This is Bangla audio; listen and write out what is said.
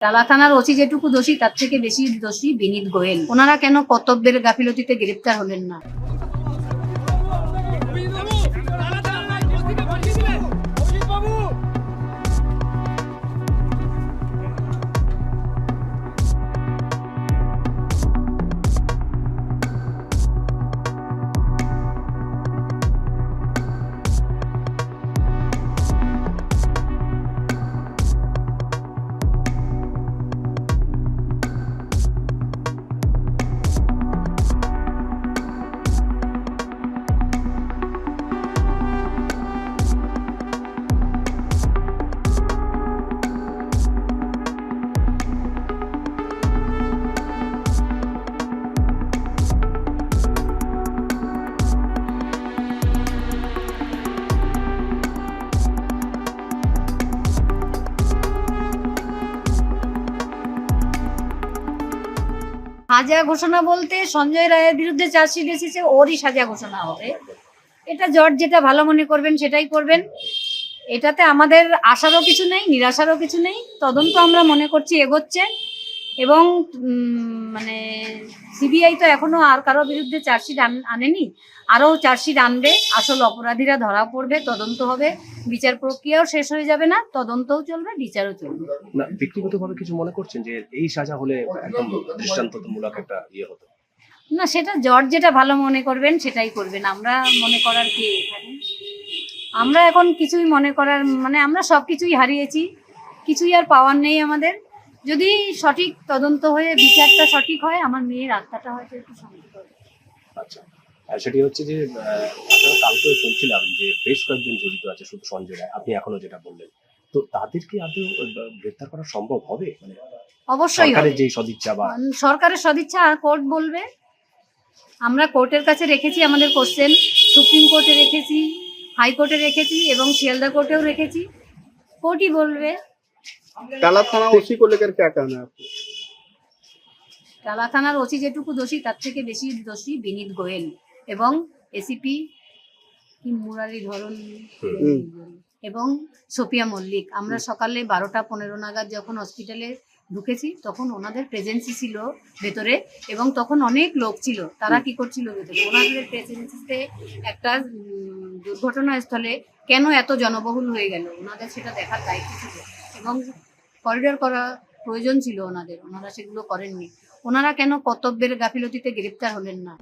টালা থানার ওসি যেটুকু দোষী, তার থেকে বেশি দোষী বিনীত গোয়েল। ওনারা কেন কর্তব্যের গাফিলতিতে গ্রেপ্তার হলেন না? সাজা ঘোষণা বলতে সঞ্জয় রায়ের বিরুদ্ধে চার্জশিট এসেছে, ওরই সাজা ঘোষণা হবে। এটা জট যেটা ভালো মনে করবেন সেটাই করবেন। এটাতে আমাদের আশারও কিছু নেই, নিরাশারও কিছু নেই। তদন্ত আমরা মনে করছি এগোচ্ছে। এবং মানে সিবিআই তো এখনও আর কারও বিরুদ্ধে চার্জশিট আনেনি। আরও চার্জশিট আনবে আসল অপরাধীরা ধরা পড়বে তদন্ত হবে বিচার প্রক্রিয়াও শেষ হয়ে যাবে না তদন্তও চলবে বিচারও চলবে। না ব্যক্তিগতভাবে কিছু মনে করছেন যে এই সাজা হলে একদম দৃষ্টান্তমূলক একটা ইয়ে হতো? না সেটা জজ যেটা ভালো মনে করবেন সেটাই করবেন। আমরা মনে করার কি এখানে? আমরা এখন কিছুই মনে করার মানে আমরা সব কিছুই হারিয়েছি। কিছুই আর পাওয়ার নেই আমাদের। যদি সঠিক তদন্ত হয়ে বিচারটা সঠিক হয় আমার মেয়ের আত্মাটা হয়তো একটু শান্তি পাবে। আচ্ছা। সেটি হচ্ছে যে কালকেও শুনছিলাম যে বেশ কয়েকজন জড়িত আছে শুধু সঞ্জয় রায়। আপনি এখনও যেটা বললেন। তো তাদেরকে আদৌ আহ, গ্রেপ্তার করা সম্ভব হবে? মানে অবশ্যই হবে। সরকারের যে সদিচ্ছা বা সরকারের সদিচ্ছা কোর্ট বলবে। আমরা কোর্টের কাছে রেখেছি আমাদের কোশ্চেন। সুপ্রিম কোর্টে রেখেছি হাইকোর্টে রেখেছি এবং শিয়ালদা কোর্টেও রেখেছি। কোর্টই বলবে। टाला थाना उसी को लेकर क्या कहना है आपको টালা থানার ওসি যেটুকু দোষী তার থেকে বেশি দোষী বিনীত গোয়েল এবং এসিপি কি মুরারি ধরন হুম। এবং সোপিয়া মল্লিক আমরা সকালে বারোটা পনেরো নাগাদ যখন হসপিটালে ঢুকেছি তখন ওনাদের প্রেজেন্সি ছিল ভেতরে এবং তখন অনেক লোক ছিল তারা কি করছিল ভেতরে ওনাদের প্রেজেন্সিতে একটা উম, দুর্ঘটনাস্থলে কেন এত জনবহুল হয়ে গেল? ওনাদের সেটা দেখার দায়িত্ব ছিল। এবং করিডোর করা প্রয়োজন ছিল ওনাদের। ওনারা সেগুলো করেননি। ওনারা কেন কর্তব্যের গাফিলতিতে গ্রেপ্তার হলেন না?